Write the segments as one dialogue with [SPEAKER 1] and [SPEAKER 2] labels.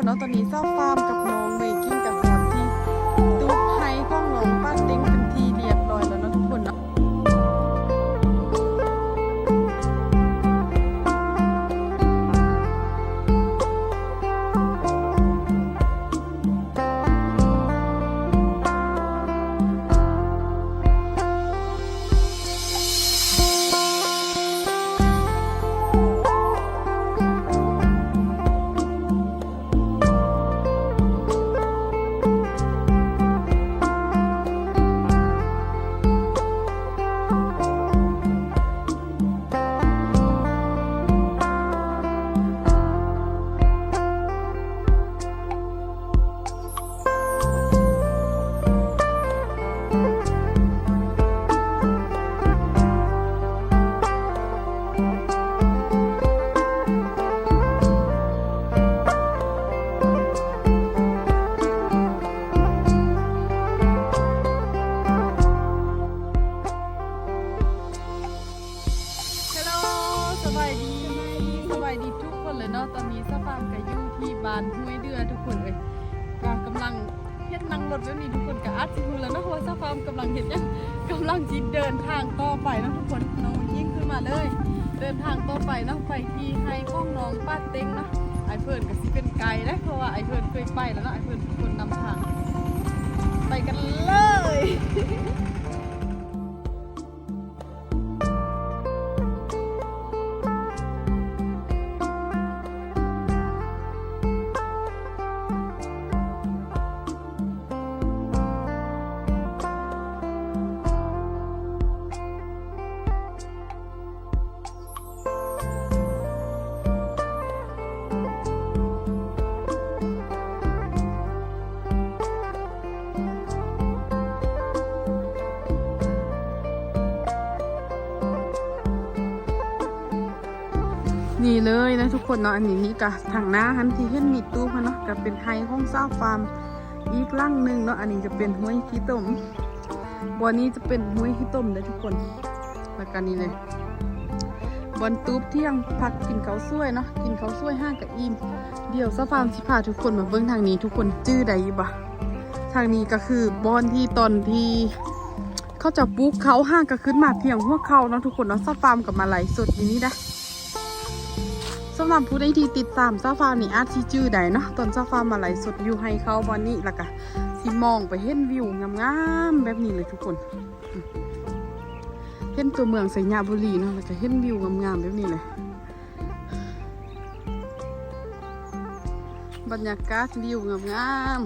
[SPEAKER 1] ดเนาะตอนนี้เศร้าฟาร์มกับน้องเม สบายดีทุกคนเลยเนาะตอนนี้สฟาร์มกับยูที่บ้านห้วยเดือทุกคนเลยก็กำลังเฮ็ดนั่งรถแบบนี้ทุกคนก็อาจสิฮู้แล้วเนาะว่าสฟาร์มกำลังเฮ็ดหยังกำลังจิเดินทางต่อไปนะทุกคนน้องยิ่งขึ้นมาเลย เดินทางต่อไปนะไปที่ให้ข้องน้องป้าเต็งนะไอเพิ่นก็สิเป็นไกด์นะเพราะว่าไอเพิ่นเคยไปแล้วเนาะไอเพิ่นเป็นคนนำทาง ไปกันเลย นี่เลยนะทุกคนเนาะอันนี้นี่กะทางหน้าฮันที่เห็นมีตู้ค่ะเนาะก็เป็นไฮห้องเศร้าฟาร์มอีกล่างหนึ่งเนาะอันนี้จะเป็นห้วยขี้ต้มบอนนี้จะเป็นห้วยขี้ต้มเลยทุกคนแล้วกันนี้เลยบอนตูบเที่ยงพักกินเขาวสวยเนาะกินเขาวสวยห้างกับอิ่มเดี๋ยวเศร้าฟาร์มสิพาทุกคนมาเบิ้องทางนี้ทุกคนจื้อใดอยู่ปะทางนี้ก็คือบอนที่ตอนที่เขาจะปลูกเขาห้างก็ขึ้นมาเพียงหัวเขาเนาะทุกคนเนาะเศร้าฟาร์มกับมาไหลสดอยู่นี่นะ สำหรับผู้ใดที่ติดตามซาฟาร์นี่อาจสิจื้อใดเนาะตอนซาฟาร์มาไหลฟ์สดอยู่ให้เขาบอนนี้ล้วก็สิมองไปเห็นวิวงามๆแบบนี้เลยทุกคน เห็นตัวเมืองสัญญาบุรีเนาะแล้วก็เห็นวิวงามๆแบบนี้เลยบรรยากาศวิวงาม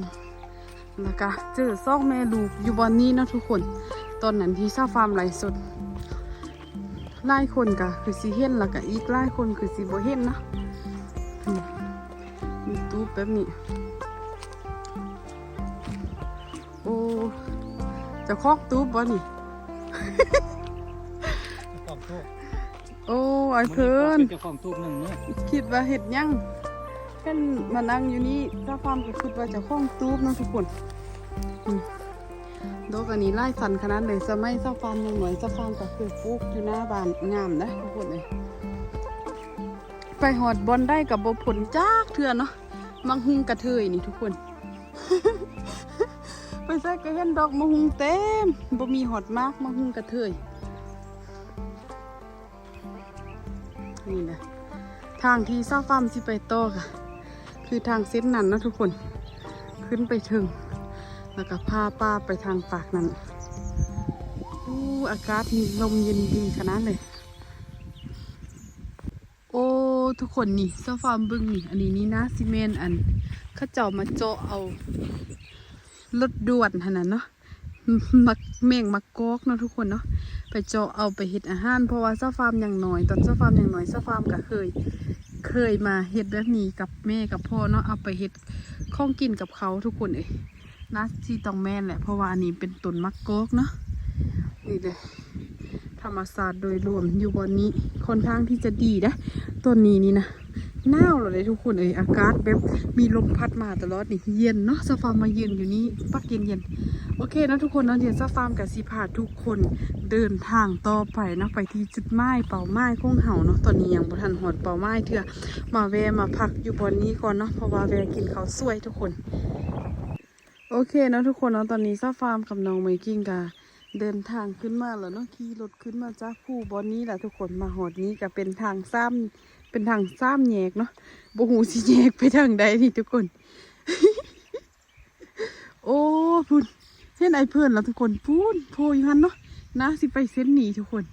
[SPEAKER 1] ๆแล้วก็เจอซอกแม่ลูกอยู่บอนนี้เนาะทุกคน ตอนนั้นที่ซาฟาร์มไหลฟ์สด หลายคนก็คือสิเห็นแล้วก็อีกหลายคนคือสิบ่เห็นนะมีตู้แบบนี้ โอ้จะคอกตู้บ่นี่
[SPEAKER 2] เจ้องทูบ
[SPEAKER 1] โอ้ไอเพิ่น
[SPEAKER 2] จ้าของทูบหนึ่งเนี่ย
[SPEAKER 1] คิดว่าเห็ดยังเพิ่นมานั่งอยู่นี่ถ้าความก็คิดว่าจะคล้องตู้นะทุกคน อืมโดกอันนี้ไล่สันขนาดเลยจะไม่เศร้าฟาร์มยังหน่อยเศร้าฟาร์มก็คือปลูกอยู่หน้าบ้านงามนะทุกคนเลยไปหอดบอลได้กับบผลจากเถื่อเนาะมังหุงกระเทยนี่ทุกคน ไปใส่ก็เห็นดอกมังหุงเต็มบ่มีหอดมากมังหุงกระเทยนี่นะทางที่เศร้าฟาร์มสิไปต่อค่ะ คือทางเส้นนั้นนะทุกคน ขึ้นไปถึง แล้วก็พาป้าไปทางปากนั้นอู้อากาศนี่ลมเย็นดีขนาดเลย โอ้ทุกคนนี่เสื้อฟาร์มบึงนี่ อันนี้นี่นะซีเมนอันเขาเจ้ามาเจาะเอารถด่วนขนาดเนาะมักเม่งมักกอกเนาะทุกคนเนาะไปเจาะเอาไปเฮ็ดอาหารเพราะว่าเสื้อฟาร์มอย่างน้อย ตอนเสื้อฟาร์มอย่างน้อยเสื้อฟาร์มก็เคย เคยมาเฮ็ดแบบนี้กับแม่กับพ่อเนาะเอาไปเฮ็ดข้องกินกับเขาทุกคนเอ้ย นะที่ต้องแม่นแหละเพราะว่าอันนี้เป็นต้นมักกอกเนาะนี่เลยธรรมศาสตร์โดยรวมอยู่บนนี้ค่อนข้างที่จะดีนะต้นนี้นี่นะหนาวเลยทุกคนเอ้ยอากาศแบบมีลมพัดมาตลอดนี่เย็นเนาะสฟาร์มมาเย็นอยู่นี่ปักเย็นเย็นโอเคนะทุกคนเนาะเดี๋ยวจะฟาร์มกับสีพาทุกคนเดินทางต่อไปนะไปที่จุดหมายเป่าไม้ของเห่าเนาะตอนนี้ยังบ่ทันหอดเป่าไม้เถื่อมาแวะมาพักอยู่บนนี้ก่อนเนาะเพราะว่าแวะกินข้าวสวยทุกคน โอเคนะทุกคนเนาะตอนนี้ซาฟาร์มกับน้องไมกิ้งกาเดินทางขึ้นมาแล้วเนาะขี่รถขึ้นมาจากผู้บอนนี้แหละทุกคนมาหอดนี้ก็เป็นทางซ้ำเป็นทางซ้ำแยกเนาะบ่หูสิแยกไปทางใดนี่ทุกคน โอ้พุ่นเห็นไอ้เพื่อนแล้วทุกคนพูนโพอยู่หันเนาะนะสิไปเส้นหนีทุกคน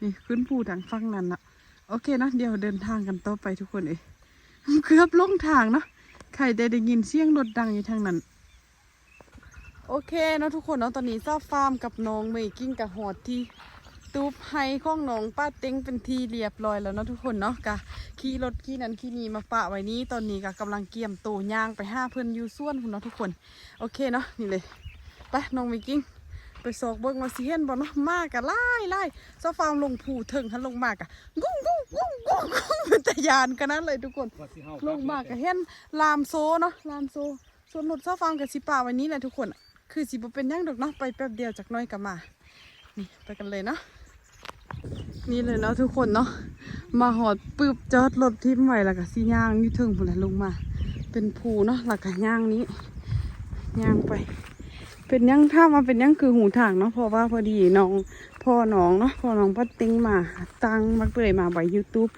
[SPEAKER 1] นี่ขึ้นผู้ทางฝั่งนั้นละโอเคเนาะเดี๋ยวเดินทางกันต่อไปทุกคนเอ้ยเกือบลงทางเนาะใครได้ได้ยินเสียงรถดังอยู่ทางนั้น โอเคเนาะทุกคนเนาะตอนนี้ซาฟาร์มกับน้องเมย์กิ้งกับหอดที่ตูบไฮของน้องป้าเต็งเป็นทีเรียบร้อยแล้วเนาะทุกคนเนาะกะขี่รถขี่นั้นขี่นี้มาปะไว้นี้ตอนนี้กะกำลังเกี่ยมโตย่างไปห้าเพื่อนอยู่ส่วนคุณเนาะทุกคนโอเคเนาะนี่เลยไปน้องเมย์กิ้งไปสอกเบิ้งมาสิเห็นบ่เนาะมากกะไล่ไล่ซาฟาร์มลงผูเถิงหันลงมากะกุ้งกุ้งกุ้งกุ้งกุ้งเป็นตะยานกันนั้นเลยทุกคน
[SPEAKER 2] ว่าสิเฮา
[SPEAKER 1] ลงมากกับเห็นลามโซเนาะลามโซส่วนรถซาฟาร์มกับสิป่าวันนี้แหละทุกคนอะ คือสิบ่เป็นหยังดอกเนาะไปแป๊บเดียวจากน้อยกลับมา นี่ไปกันเลยเนาะนี่เลยเนาะทุกคนเนาะมาหอดปึ๊บจอดรถทิมไว้แล้วก็สิย่างนี่ถึงพุ่นแหละลงมา เป็นภูเนาะแล้วก็ย่างนี้ย่างไป เป็นหยังถ้ามาเป็นหยังคือหูทางเนาะเพราะว่าพอดีน้องพ่อน้องเนาะพ่อน้องพัดติงมาตังมักเปื่อยมาไว้ยูทูบ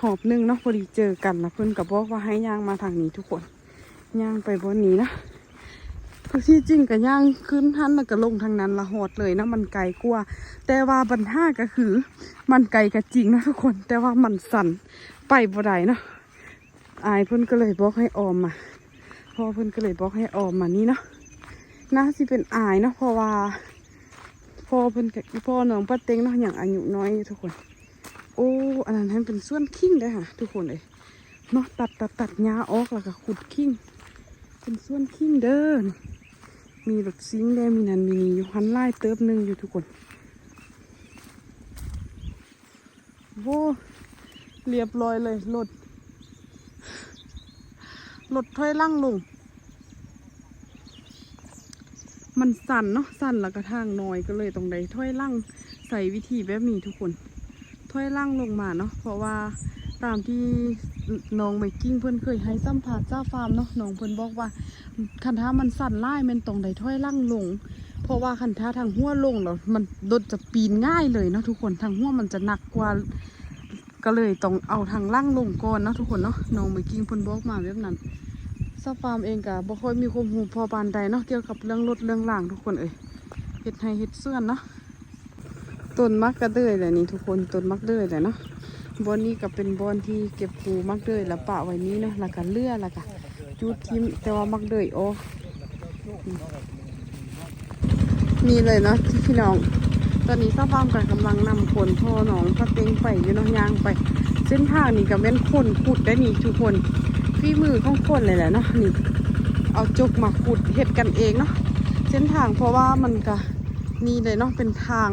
[SPEAKER 1] หอบหนึ่งเนาะพอดีเจอกันแล้วเพิ่อนกับบอกว่าให้ย่างมาทางนี้ทุกคนย่างไปบนนี้นะ ที่จริงก็ย่างขึ้นทันแล้วก็ลงทางนั้นละหอดเลยนะมันไกลกว่า แต่ว่าบันท่าก็คือ มันไกลก็จริงนะทุกคน แต่ว่ามันสั่นไปบ่ได้เนาะอายเพิ่อนก็เลยบอกให้ออมมาพ่อเพิ่อนก็เลยบอกให้ออมมานี่เนาะน่าสิเป็นอายเนาะเพราะว่าพ่อเพิ่นกับอีพ่อน้องป้าเต็งเนาะอย่างอายุน้อยทุกคน โอ้อันนั้นให้เป็นส่วนขิ้งได้ค่ะ ทุกคนเลยเนาะตัดตัดตัดหญ้าออกแล้วก็ขุดขิ้งเป็นส่วนขิ้งเดิน มีรถซิงได้มีนันมีนีอยู่หันไล่เติบหนึ่งอยู่ทุกคนโว้เรียบร้อยเลยรถรถถอยล่างลง มันสั่นเนาะสั่นแล้วก็ทางน้อยก็เลยตรงใดถอยล่างใส่วิธีแบบนี้ทุกคนถ้อยล่างลงมาเนาะเพราะว่า ตามที่น้องไบกิ้งเพื่อนเคยให้สัมผัสเจ้าฟาร์มเนาะน้องเพื่อนบอกว่าคันท้ามันสั่นไล่แมันตรงใดถ้อยล่างลง เพราะว่าคันท้าทางหัวลงแล้วมันโดดจะปีนง่ายเลยเนาะทุกคนทางหัวมันจะหนักกว่าก็เลยต้องเอาทางล่างลงก่อนเนาะทุกคนเนาะน้องไบกิ้งเพื่อนบอกมาแบบนั้นเจ้าฟาร์มเองก็บ่ค่อยมีความรู้พอปานใดเนาะเกี่ยวกับเรื่องรถเรื่องล่างทุกคนเอ้ยเฮ็ดให้เฮ็ดเสื่อนเนาะต้นมักกระเดือยแหละนี่ทุกคนต้นมักเดือยแหละเนาะ บอนนี้ก็เป็นบอนที่เก็บปูมักเดยล้วปะไว้นี้เนาะแล้วก็เลื่อแล้วก็จุดทิมแต่ว่ามักเดยโอ้นี่เลยเนาะที่พี่น้อง ตอนนี้ซาฟาร์มกันกำลังนำคนพ่อหนองพระเต็งไปอยู่เนาะยางไป เส้นทางนี่ก็เป็นคนขุดได้นี่ทุกคนฝีมือของคนเลยแหละเนาะนี่ เอาจกมาขุดเห็ดกันเองเนาะเส้นทางเพราะว่ามันก็นี่เลยเนาะเป็นทาง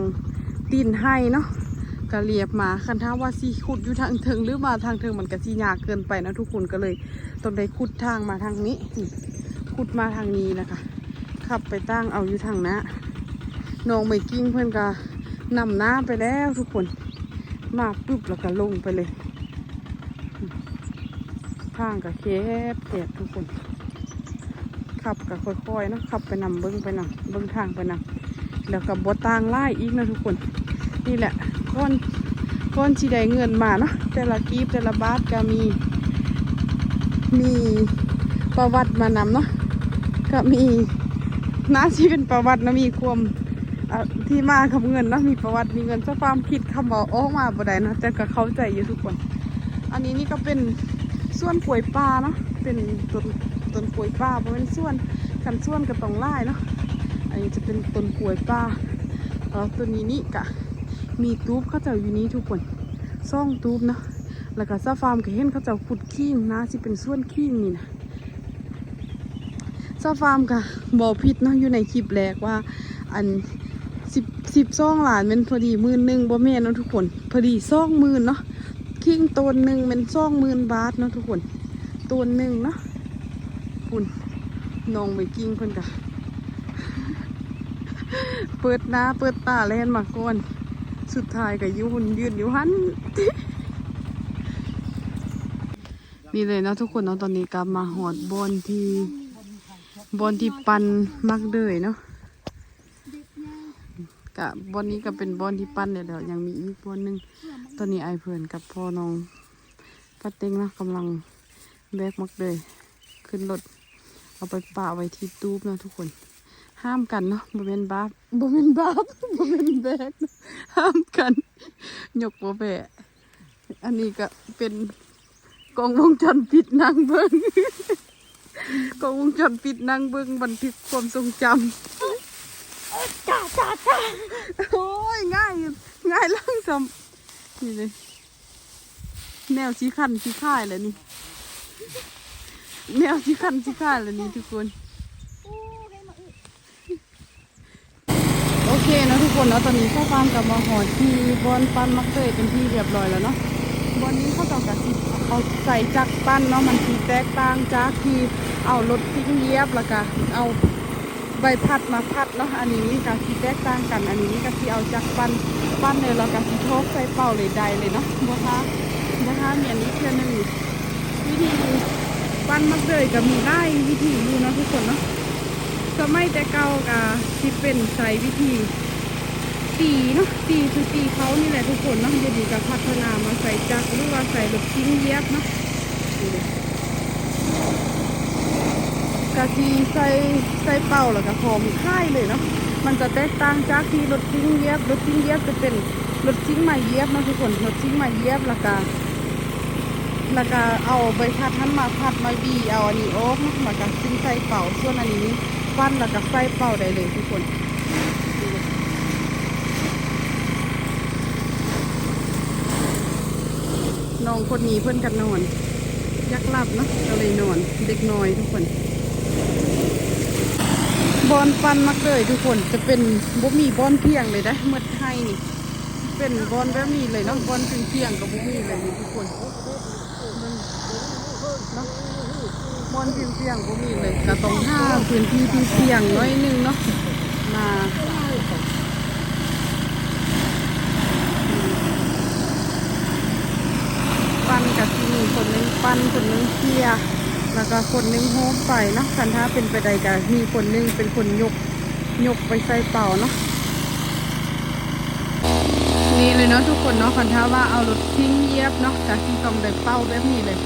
[SPEAKER 1] ตีนให้เนาะ ก็เรียบมาคันท้าว่าสีขุดอยู่ทางเทิงหรือมาทางเทิงมันก็สียากเกินไปนะทุกคนก็เลยต้องได้ขุดทางมาทางนี้ขุดมาทางนี้นะคะ ขับไปตั้งเอาอยู่ทางน้าน้องไม่กิ้งเพื่อนก็นำหน้าไปแล้วทุกคน มาปุ๊บแล้วก็ลงไปเลยทางก็แคบแคบทุกคน ขับก็ค่อยๆนะขับไปนำเบิ้งไปนำเบิ้งทางไปนำแล้วกับบตางไล่อีกนะทุกคน นี่แหละก้อน ก้อนชีได้เงินมาเนาะแต่ละกีบแต่ละบาทก็มี มีประวัติมานำเนาะก็มีน่าชีเป็นประวัตินะมีความที่มากับเงินเนาะมีประวัติมีเงินสฟาร์มคิดคำบอกออกมาบ่ได้นะแต่ก็เข้าใจอยู่ทุกคน อันนี้นี่ก็เป็นส่วนกล้วยปลาเนาะเป็นต้นต้นกล้วยปลาเพราะเป็นส่วนกันส่วนก็ต้องไล่เนาะอันนี้จะเป็นต้นกล้วยป้าแล้วตัวนี้นี่กะ มีตูบเขาเจ้าอยู่นี้ทุกคนซ่องตูบเนาะแล้วก็ซาฟาร์มก็เห็นเขาเจ้าขุดขี้งนะสิเป็นส่วนขี้งนี่นะซาฟาร์มกะบอกผิดเนาะอยู่ในคลิปแรกว่า อันสิบสิบซ่องหลานเป็นพอดีหมื่นหนึ่งบ่แม่นเนาะทุกคนพอดีซ่องหมื่นเนาะขี้งตัวหนึ่งเป็นซ่องหมื่นบาทเนาะทุกคนตัวหนึ่งเนาะคุณน้องไปกิ้งเพิ่นกะเปิดหน้าเปิดตาเล่นมาก่อน สุดท้ายก็ยืนยืนอยู่หันนี่เลยเนาะทุกคนเนาะตอนนี้กลับมาหอดบอนที่บอนที่ปันมักเดยเนาะกะบอนนี้ก็เป็นบอนที่ปั้นเลยเดี๋ยวยังมีอีกบอนหนึ่งตอนนี้ไอเพื่อนกับพ่อน้องป้าเต็งนะกำลังแบกมักเดยขึ้นรถเอาไปป่าไว้ที่ตู้นะทุกคน ห้ามกันเนาะบ่เป็นบาปบ่เป็นบาปบ่เป็นแบกเนาะห้ามกันยกบ่แบะอันนี้ก็เป็นกล้องวงจรปิดนางเบิงกล้องวงจรปิดนางเบิงบันทึกความทรงจำจ้าจ้าจ้าโอ้ยง่าย ง่ายล่างซ้ำนี่เลยแนวชี้คันชี้ค่ายเลยนี่แนวชี้คันชี้ค่ายเลยนี่ทุกคน โอ เคนะทุกคนเนาะตอนนี้ข้าวฟางกับมาหอที่บอนปั้นมักเตยเป็นที่เรียบร้อยแล้วเนาะบอนนี้เขาต้องกับที่เอาใส่จักปั้นเนาะมันที่แตกต่างจากที่เอารถทิ้งเย็บแล้วก็เอาใบพัดมาพัดเนาะอันนี้กับที่แตกต่างกัน อันนี้ก็ที่เอาจักปั้นปั้นเลยแล้วก็ที่โทกใส่เป่าเลยใดเลยเนาะบ่คะบ่คะเมีอันนี้เพื่อหนึ่งวิธีปั้นมักเตยก็มีได้วิธีอยู่เนาะทุกคนเนาะ สมัยแต่เก่ากะที่เป็นใส่วิธีตีเนาะตีคือตีเขานี่แหละทุกคนเนาะเดี๋ยวนี้ก็พัฒนามาใส่จักรหรือว่าใส่รถชิ้นเย็บเนาะกะทีใส่ใส่เป่าแล้วก็หอมค่ายเลยเนาะมันจะแตกต่างจากที่รถชิ้นเย็บรถชิ้นเย็บจะเป็นรถชิ้นใหม่เย็บนะทุกคนรถชิ้นใหม่เย็บแล้วก็แล้วก็เอาใบพัดนั้นมาพัดมาบีเอาอันนี้ออกนาะแล้วก็ขึ้นใส่เป่าส่วนอันนี้ ปั้นแล้วก็ใส่เป่าได้เลยทุกคนน้องคนนี้เพื่อนกันนอน ยักหลับเนาะก็เลยนอน เด็กน้อยทุกคน บอลปันมักเลยทุกคนจะเป็นบ่มีบอลเพียงเลยได้เมื่อไทยนี่เป็นบอลแบบนี้เลยเนาะบอลเพียงๆกับบ่มีเลยนี่ทุกคนเนาะ บอนเพียงเพียงก็มีเลยก็ต้องห้าพื้นที่ที่เสี่ยงน้อยนึงเนาะมาปั้นกับที่นี่คนนึงปั้นคนนึงเคียแล้วก็คนนึงโฮมไปเนาะคันถ้าเป็นไปได้ก็มีคนนึงเป็นคนยกยกไปใส่เป่าเนาะนี่เลยเนาะทุกคนเนาะคันถ้าว่าเอารถทิ้งเยียบเนาะก็ที่ต้องได้เป้าแบบนี้เลย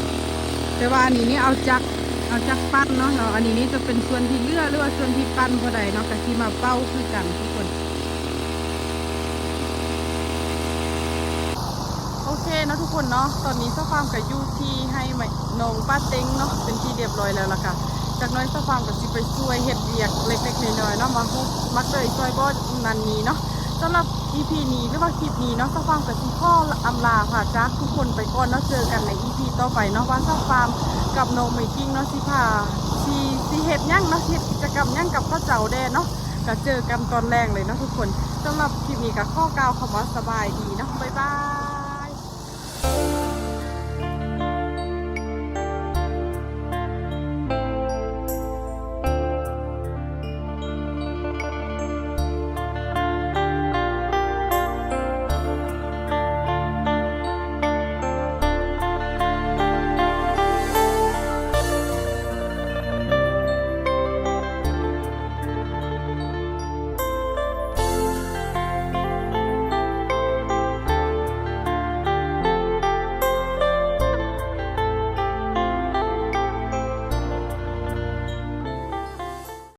[SPEAKER 1] แต่ว่าอันนี้นี่เอาจัก เอาจักปั้นเนาะเราอันนี้นี่จะเป็นส่วนที่เลือหรือว่าส่วนที่ปั้นพอใดเนาะกะที่มาเป้าคือกันทุกคน โอเคเนาะทุกคนเนาะตอนนี้สฟาร์มกับยูที่ให้ใหม่นองป้าเต็งเนาะเป็นที่เรียบร้อยแล้วล่ะค่ะจากน้อยสฟาร์มกับสิไปช่วยเห็ดเวียกเล็กๆน้อยๆเนาะมาฮุมักเลยช่วยบอนันนี้เนาะสำหรับ EP นี้หรือว่าคลิปนี้เนาะสฟาร์มกับสิข้ออำลาค่ะจากทุกคนไปก่อนเนาะเจอกันใน EP ต่อไปเนาะว่าสฟาร์มกับโนเมกิ้งเนาะสิพาสีสีเห็ดยั่งเนาะเห็ดกิจกรรมยั่งกับข้าเจ้าแดนเนาะก็เจอกันตอนแรงเลยเนาะทุกคนสำหรับคลิปนี้กับข้อกาวคำว่าสบายดีเนาะบ๊ายบาย